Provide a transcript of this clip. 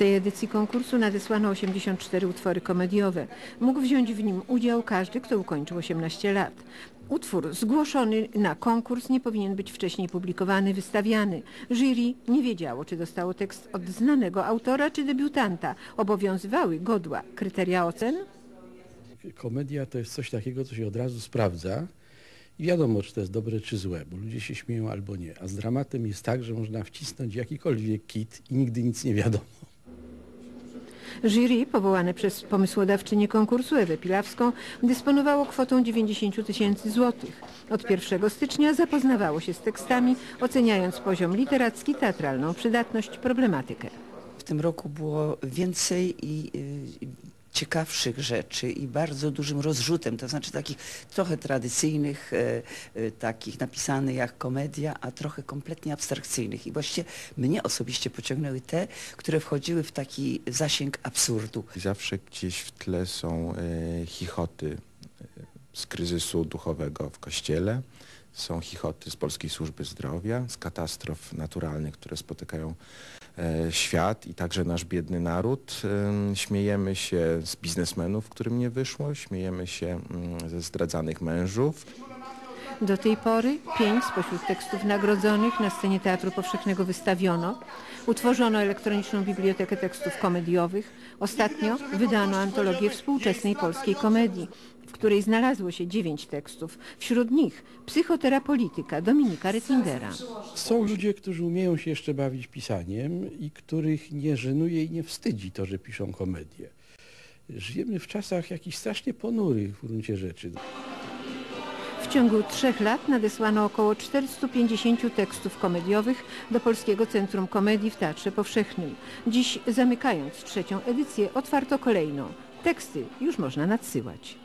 tej edycji konkursu nadesłano 84 utwory komediowe. Mógł wziąć w nim udział każdy, kto ukończył 18 lat. Utwór zgłoszony na konkurs nie powinien być wcześniej publikowany, wystawiany. Jury nie wiedziało, czy dostało tekst od znanego autora, czy debiutanta. Obowiązywały godła kryteria ocen. Komedia to jest coś takiego, co się od razu sprawdza i wiadomo, czy to jest dobre, czy złe, bo ludzie się śmieją albo nie. A z dramatem jest tak, że można wcisnąć jakikolwiek kit i nigdy nic nie wiadomo. Jury, powołane przez pomysłodawczynię konkursu Ewę Pilawską, dysponowało kwotą 90 tysięcy złotych. Od 1 stycznia zapoznawało się z tekstami, oceniając poziom literacki, teatralną przydatność, problematykę. W tym roku było więcej i y, ciekawszych rzeczy i bardzo dużym rozrzutem, to znaczy takich trochę tradycyjnych, e, e, takich napisanych jak komedia, a trochę kompletnie abstrakcyjnych. I właściwie mnie osobiście pociągnęły te, które wchodziły w taki zasięg absurdu. Zawsze gdzieś w tle są e, chichoty z kryzysu duchowego w kościele, są chichoty z Polskiej Służby Zdrowia, z katastrof naturalnych, które spotykają e, świat i także nasz biedny naród. Ym, Śmiejemy się z biznesmenów, którym nie wyszło, śmiejemy się mm, ze zdradzanych mężów. Do tej pory pięć spośród tekstów nagrodzonych na scenie Teatru Powszechnego wystawiono. Utworzono elektroniczną bibliotekę tekstów komediowych. Ostatnio wydano antologię współczesnej polskiej komedii, której znalazło się dziewięć tekstów. Wśród nich psychoterapolityka Dominika Retlingera. Są ludzie, którzy umieją się jeszcze bawić pisaniem i których nie żenuje i nie wstydzi to, że piszą komedię. Żyjemy w czasach jakichś strasznie ponurych w gruncie rzeczy. W ciągu trzech lat nadesłano około 450 tekstów komediowych do Polskiego Centrum Komedii w Teatrze Powszechnym. Dziś, zamykając trzecią edycję, otwarto kolejną. Teksty już można nadsyłać.